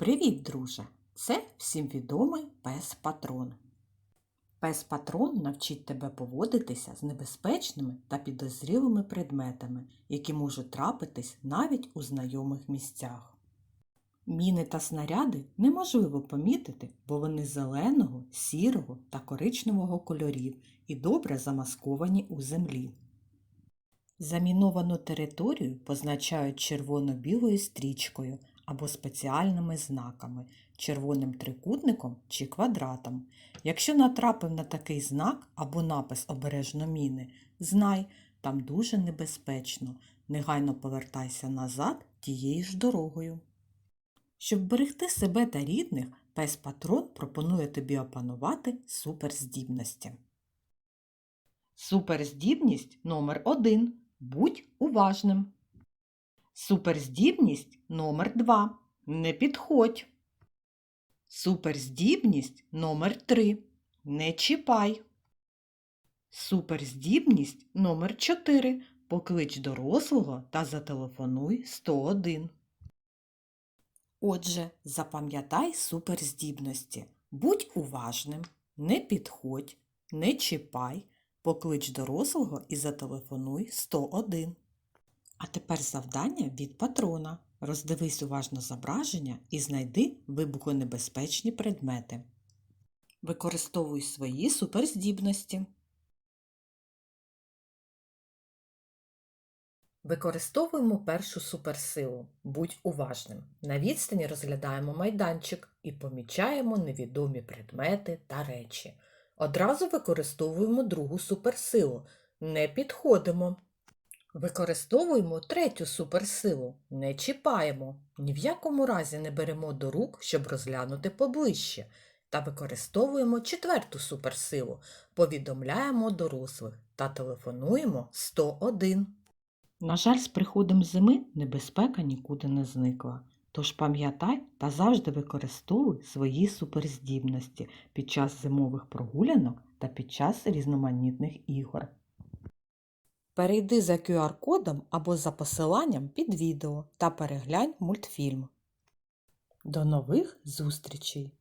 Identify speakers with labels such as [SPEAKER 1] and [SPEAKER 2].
[SPEAKER 1] Привіт, друже! Це всім відомий пес патрон. Пес патрон навчить тебе поводитися з небезпечними та підозрілими предметами, які можуть трапитись навіть у знайомих місцях. Міни та снаряди неможливо помітити, бо вони зеленого, сірого та коричневого кольорів і добре замасковані у землі. Заміновану територію позначають червоно-білою стрічкою або спеціальними знаками, червоним трикутником чи квадратом. Якщо натрапив на такий знак або напис обережно міни, знай, там дуже небезпечно. Негайно повертайся назад тією ж дорогою. Щоб берегти себе та рідних, пес патрон пропонує тобі опанувати суперздібності. Суперздібність номер 1 Будь уважним. Суперздібність номер 2 Не підходь. Суперздібність номер 3 Не чіпай. Суперздібність номер 4 Поклич дорослого та зателефонуй 101. Отже, запам'ятай суперздібності. Будь уважним, не підходь, не чіпай, поклич дорослого і зателефонуй 101. А тепер завдання від патрона. Роздивись уважно зображення і знайди вибухонебезпечні предмети. Використовуй свої суперздібності. Використовуємо першу суперсилу. Будь уважним. На відстані розглядаємо майданчик і помічаємо невідомі предмети та речі. Одразу використовуємо другу суперсилу. Не підходимо. Використовуємо третю суперсилу. Не чіпаємо. Ні в якому разі не беремо до рук, щоб розглянути поближче. Та використовуємо четверту суперсилу. Повідомляємо дорослих та телефонуємо 101. На жаль, з приходом зими небезпека нікуди не зникла. Тож пам'ятай та завжди використовуй свої суперздібності під час зимових прогулянок та під час різноманітних ігор. Перейди за QR-кодом або за посиланням під відео та переглянь мультфільм. До нових зустрічей!